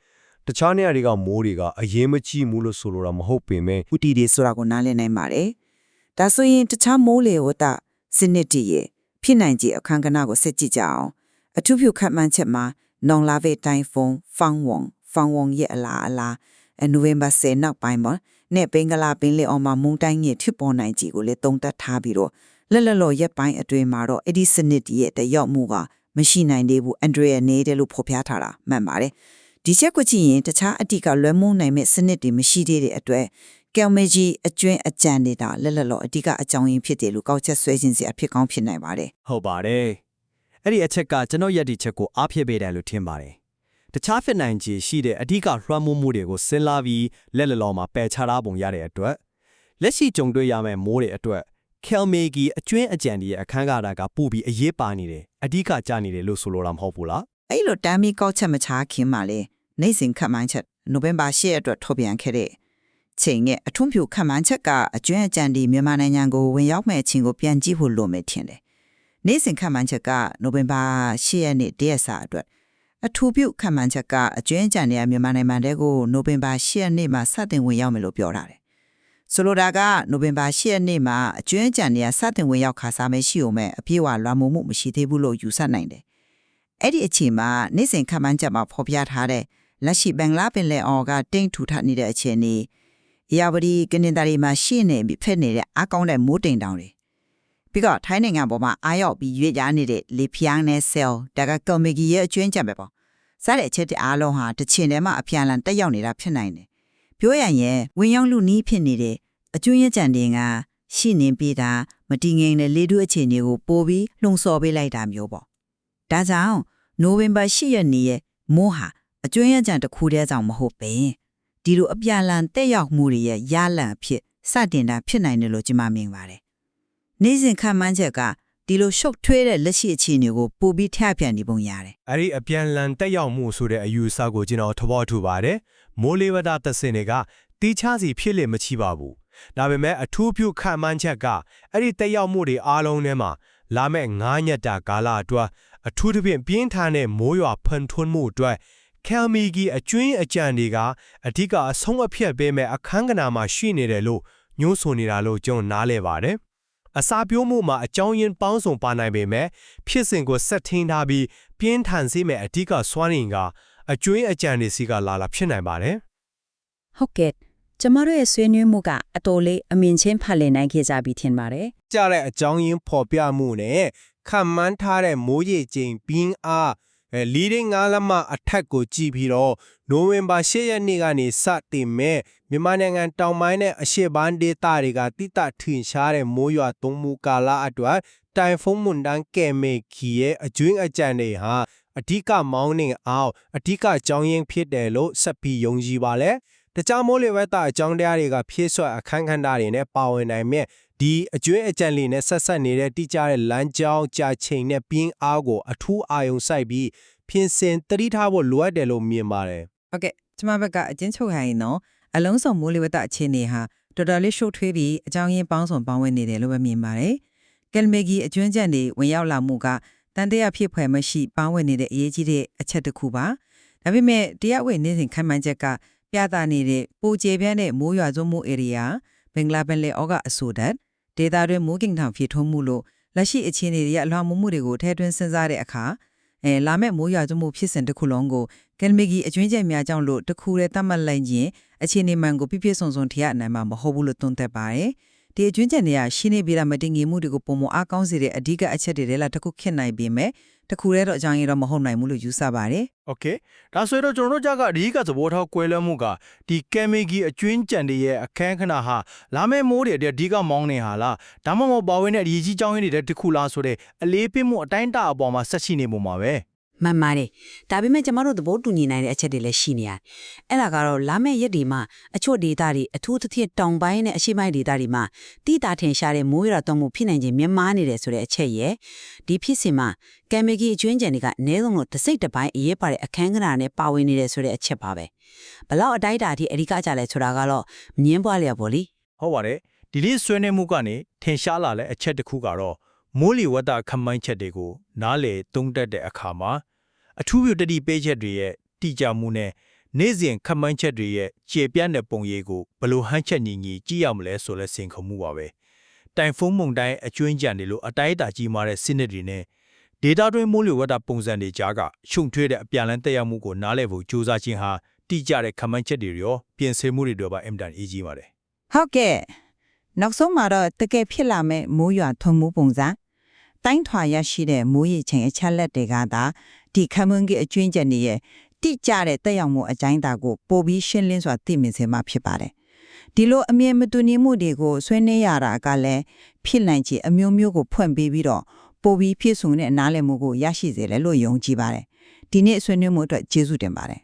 တခြားနေရာတွေကမိုးတွေကအရေးမကြီးဘူးလို့ဆိုလိုတာမဟုတ်ပေမဲ့ဥတီတွေဆိုတာကိုနားလည်နိုင်ပါတယ်။ဒါဆိုရင်တခြားမိုးလေဝသစနစ်တည်ရဲ့ဖြစ်နိုင်ခြေအခန်းကဏ္ဍကိုဆက်ကြည့်ကြအောင်။အထူးပြုခန့်မှန်းချက်မှာနောင်လာဗေတိုင်ဖုန်းဖန်ဝုံဖန်ဝုံရဲ့အလားအလားအနိုဝင်ဘာ10နောက်ပိုင်းမှာနဲ့ပင်ကလာပင်လေအောင်မှာမုန်တိုင်းကြီးဖြစ်ပေါ်နိုင်ခြေကိုလည်းသုံးသပ်ထားပြီးတော့လက်လက်လော်ရက်ပိုင်းအတွင်းမှာတော့အဲ့ဒီစနစ်တည်ရဲ့တရောက်မှုကမရှိနိုင်သေးဘူးအန်ဒရီယာနေတယ်လို့ဖော်ပြထားတာမှန်ပါတယ်။ ဒီချက်ကိုကြည့်ရင်တခြားအတိကလွဲမုန်းနိုင်မဲ့စနစ်တွေမရှိသေးတဲ့အတွက်ကယ်မဂျီအကျွင်းအကြံနေတာလက်လက်လောအတိကအကြောင်းရင်းဖြစ်တယ်လို့ကောက်ချက်ဆွဲခြင်းစီအဖြစ်ကောင်းဖြစ်နိုင်ပါတယ်ဟုတ်ပါတယ်အဲ့ဒီအချက်ကကျွန်တော်ယက်ဒီချက်ကိုအားဖြစ်ပေးတယ်လို့ထင်ပါတယ်တခြားဖြစ်နိုင်ခြေရှိတဲ့အဓိကလွှမ်းမိုးမှုတွေကိုစဉ်းလာပြီးလက်လက်လောမှာပယ်ချထားပုံရတဲ့အတွက်လက်ရှိကြုံတွေ့ရမယ့်မိုးတွေအတွက်ကယ်မေဂီအကျွင်းအကြံတွေရဲ့အခန်းကဏ္ဍကပို့ပြီးအရေးပါနေတယ်အဓိကကြာနေတယ်လို့ဆိုလိုတာမဟုတ်ဘူးလား။အဲ့လိုတမ်းမီကောက်ချက်မချခင်မှာလေ နိုင်စဉ်ခတ်မှန်းချက်နိုဝင်ဘာ10ရက်အတွက်ထုတ်ပြန်ခဲ့တဲ့ချိန်ရဲ့အထွန်းဖြူခတ်မှန်းချက်ကအကျွင်းအကြံဒီမြန်မာနိုင်ငံကိုဝင်ရောက်မဲ့အချိန်ကိုပြန်ကြည့်ဖို့လိုမယ်ထင်တယ်။နိုင်စဉ်ခတ်မှန်းချက်ကနိုဝင်ဘာ10ရက်နေ့တရက်စာအတွက်အထူးပြုခတ်မှန်းချက်ကအကျွင်းအကြံတွေကမြန်မာနိုင်ငံတဲကိုနိုဝင်ဘာ10ရက်နေ့မှာစတင်ဝင်ရောက်မယ်လို့ပြောထားတယ်။ဆိုလိုတာကနိုဝင်ဘာ10ရက်နေ့မှာအကျွင်းအကြံတွေကစတင်ဝင်ရောက်ခါစားမရှိုံမဲ့အပြည့်အဝလွှမ်းမိုးမှုမရှိသေးဘူးလို့ယူဆနိုင်တယ်။အဲ့ဒီအချိန်မှာနေ့စဉ်ခန့်မှန်းချက်မှာဖော်ပြထားတဲ့ လက်ရှိဘင်္ဂလားပင်လယ်အော်ကတိမ်ထူထနေတဲ့အချိန်นี้အရာဝတီကနေဒါရီမှာရှိနေပြီဖြစ်နေတဲ့အကောင်းတဲ့မိုးတိမ်တောင်တွေပြီးတော့ထိုင်းနိုင်ငံပေါ်မှာအားရောက်ပြီးရွေ့ကြားနေတဲ့လေဖျားနဲ့ဆဲလ်ဒါကကွန်မီဂီရဲ့အကျွင်းချက်ပဲပေါ့စားတဲ့အချက်တအားလုံးဟာတစ်ချိန်တည်းမှာအပြန်အလှန်တက်ရောက်နေတာဖြစ်နိုင်တယ်ပြောရရင်ဝင်ရောက်လူနီးဖြစ်နေတဲ့အကျွင်းရကြံတွေကရှိနေပြီးတာမတည်ငြိမ်တဲ့လေထုအခြေအနေကိုပိုပြီးလှုံ့ဆော်ပေးလိုက်တာမျိုးပေါ့ဒါကြောင့်နိုဝင်ဘာ10ရက်နေ့ရဲ့မိုးဟာ အကျွမ်းရကြံတစ်ခုတည်းကြောင့်မဟုတ်ပင်ဒီလိုအပြန်အလှန်တက်ရောက်မှုတွေရဲ့ရလံအဖြစ်စတင်တာဖြစ်နိုင်တယ်လို့ကျွန်မမြင်ပါတယ်။နေ့စဉ်ခံမှန်းချက်ကဒီလိုရှုပ်ထွေးတဲ့လက်ရှိအခြေအနေကိုပိုပြီးထပ်ပြန်နေပုံရတယ်အဲ့ဒီအပြန်လန်တက်ရောက်မှုဆိုတဲ့အယူအဆကိုကျွန်တော်သဘောတူပါတယ်မိုးလေဝသသစင်တွေကတီးခြားစီဖြစ်လေမချီပါဘူးဒါပေမဲ့အထူးပြုခံမှန်းချက်ကအဲ့ဒီတက်ရောက်မှုတွေအားလုံးထဲမှာလာမဲ့9ရက်တာကာလအတွက်အထူးသဖြင့်ပြင်းထန်တဲ့မိုးရွာဖန်ထွန်းမှုအတွက် ကယ်မီဂီအကျွင်းအကြံတွေကအဓိကအဆုံးအဖြတ်ပေးမဲ့အခန်းကဏ္ဍမှာရှိနေတယ်လို့ညှိုးဆိုနေတာလို့ကျွန်တော်နားလဲပါတယ်အစာပြိုးမှုမှာအကြောင်းရင်းပေါင်းစုံပါနိုင်ပေမဲ့ဖြစ်စဉ်ကိုဆက်ထင်းထားပြီးပြင်းထန်စေမဲ့အဓိကစွမ်းရည်ကအကျွေးအကြံတွေစီကလာလာဖြစ်နိုင်ပါတယ်ဟုတ်ကဲ့ကျမတို့ရဲ့ဆွေးနွေးမှုကအတော်လေးအမြင်ချင်းဖတ်လည်နိုင်ခဲ့ကြပြီထင်ပါတယ်ကြတဲ့အကြောင်းရင်းဖော်ပြမှုနဲ့ခံမှန်းထားတဲ့မိုးရေချိန်ပြင်းအား အဲလီဒင်းငါးလက်မအထက်ကိုကြည့်ပြီးတော့နိုဝင်ဘာ10ရက်နေ့ကနေစတင်မဲ့မြန်မာနိုင်ငံတောင်ပိုင်းနဲ့အရှေ့ပိုင်းဒေသတွေကတိတထင်ရှားတဲ့မိုးရွာသွန်းမှုကာလအတွက်တိုင်ဖုန်းမွန်တန်းကဲမေခီရဲ့အကျွင်းအကြံတွေဟာအဓိကမောင်းနှင်အောင်အဓိကအကြောင်းရင်းဖြစ်တယ်လို့ဆက်ပြီးယုံကြည်ပါလဲတခြားမိုးလေဝသအကြောင်းတရားတွေကဖြည့်ဆွတ်အခန်းကဏ္ဍတွေနဲ့ပါဝင်နိုင်မြဲ ဒီအကျွေးအကြံလေးနဲ့ဆက်ဆက်နေတဲ့တိကျတဲ့လမ်းကြောင်းကြာချိန်နဲ့ပြင်းအားကိုအထူးအာရုံစိုက်ပြီးပြင်ဆင်တတိထားဖို့လိုအပ်တယ်လို့မြင်ပါတယ်ဟုတ်ကဲ့ကျမဘက်ကအကျဉ်းချုပ်ရရင်တော့အလုံးစုံမိုးလေဝသအခြေအနေဟာတော်တော်လေးရှုပ်ထွေးပြီးအကြောင်းရင်းပေါင်းစုံပေါင်းဝင်နေတယ်လို့ပဲမြင်ပါတယ်ကယ်လမေဂီအကျွမ်းကျန်တွေဝင်ရောက်လာမှုကတန်တရားဖြစ်ဖွယ်မရှိပေါင်းဝင်နေတဲ့အရေးကြီးတဲ့အချက်တစ်ခုပါဒါပေမဲ့တရားဝင်နေစဉ်ခိုင်မှန်ချက်ကပြသနေတဲ့ပိုကျေပြန့်တဲ့မိုးရွာသွန်းမှု area ဘင်္ဂလားပင်လယ်အောကအဆိုဒတ် ဒေတာတွင်မိုးကင်ထောင်ဖြစ်ထွန်းမှုလို့လက်ရှိအခြေအနေတွေရဲ့အလွှမ်းမိုးမှုတွေကိုထဲသွင်းစဉ်းစားတဲ့အခါအဲလာမဲ့မိုးရွာသွန်းမှုဖြစ်စဉ်တစ်ခုလုံးကိုကယ်လမေဂီအကျွမ်းကျန်များကြောင့်လို့တစ်ခုတည်းသတ်မှတ်လိုက်ခြင်းအခြေအနေမှန်ကိုပြည့်ပြည့်စုံစုံထရနိုင်မှာမဟုတ်ဘူးလို့သုံးသပ်ပါတယ်ဒီအကျွမ်းကျန်တွေကရှင်းနေပြီးတာမတင်ငင်မှုတွေကိုပုံမအားကောင်းစေတဲ့အဓိကအချက်တွေထဲလာတစ်ခုဖြစ်နိုင်ပေမဲ့ တခုတည်းတော့အကြောင်းရင်းတော့မဟုတ်နိုင်ဘူးလို့ယူဆပါတယ်။ Okay ဒါဆိုတော့ကျွန်တော်တို့ကြကအဓိကသဘောထားကွဲလွဲမှုကဒီကယ်မီဂီအကျွင်းကြံတွေရဲ့အခန်းခဏဟာလာမဲမိုးတွေတဲ့အဓိကမောင်းနေဟာလားဒါမှမဟုတ်ပါဝင်တဲ့အရေးကြီးအကြောင်းရင်းတွေတဲ့တခုလားဆိုတဲ့အလေးပေးမှုအတိုင်းအတာအပေါ်မှာဆက်ရှိနေပုံပါပဲ။ မှန်ပါတယ်ဒါပေမဲ့ကျမတို့သဘောတူညီနိုင်တဲ့အချက်တွေလည်းရှိနေရတယ်အဲ့ဒါကတော့လာမယ့်ရက်ဒီမှာအချို့ဒေတာတွေအထူးသဖြင့်တောင်ပိုင်းနဲ့အရှေ့ပိုင်းဒေတာတွေမှာတိတာထင်ရှားတဲ့မိုးရွာသွန်းမှုဖြစ်နိုင်ခြင်းမြင့်မားနေတယ်ဆိုတဲ့အချက်ရဲ့ဒီဖြစ်စဉ်မှာကမ်မဂီအကျွင်းကြံတွေကအနည်းဆုံးလို့တစ်စိတ်တစ်ပိုင်းအရေးပါတဲ့အခန်းကဏ္ဍနဲ့ပါဝင်နေတယ်ဆိုတဲ့အချက်ပါပဲဘလောက်အတိုင်းအတာအထိအဓိကကြလဲဆိုတာကတော့မငင်းပွားလျက်ပေါ့လေဟုတ်ပါတယ်ဒီလေးဆွေးနွေးမှုကနေထင်ရှားလာတဲ့အချက်တစ်ခုကတော့ မိုးလေဝသခန့်မှန်းချက်တွေကို နားလေသုံးတတ်တဲ့အခါမှာအထူးပြုတတိပေးချက်တွေရဲ့တိကျမှုနဲ့နေ့စဉ်ခန့်မှန်းချက်တွေရဲ့ကျေပြန့်တဲ့ပုံရိပ်ကိုဘယ်လိုဟန်ချက်ညီညီကြည့်ရမလဲဆိုလဲစင်ခုံမှုပါပဲတိုင်ဖုန်းမုန်တိုင်းအကျွင်းကြံတွေလိုအတိုင်းအတာကြီးမားတဲ့စနစ်တွေနဲ့ data တွင်းမိုးလေဝသပုံစံတွေကြားကရှုံထွေးတဲ့အပြန်လန်းတက်ရောက်မှုကိုနားလည်ဖို့ကြိုးစားခြင်းဟာတိကျတဲ့ခန့်မှန်းချက်တွေရောပြင်ဆင်မှုတွေတော့ပါအင်တန်အရေးကြီးပါတယ်ဟုတ်ကဲ့နောက်ဆုံးမှာတော့တကယ်ဖြစ်လာမဲ့မိုးရွာထုံမှုပုံစံ တိုင်းထွာရရှိတဲ့မိုးရေချိန်အချက်လက်တွေကသာဒီခမွန်ကြီးအကျွင်းချက်နေရဲ့တိကျတဲ့တက်ရောက်မှုအကြိုင်းတာကိုပိုပြီးရှင်းလင်းစွာသိမြင်စေမှာဖြစ်ပါတယ်ဒီလိုအမြင်မတူညီမှုတွေကိုဆွေးနွေးရတာကလည်းဖြစ်နိုင်ချေအမျိုးမျိုးကိုဖွင့်ပေးပြီးတော့ပိုပြီးဖြစ်ဆုံတဲ့နားလည်မှုကိုရရှိစေတယ်လို့ယုံကြည်ပါတယ်ဒီနေ့ဆွေးနွေးမှုအတွက်ကျေးဇူးတင်ပါတယ်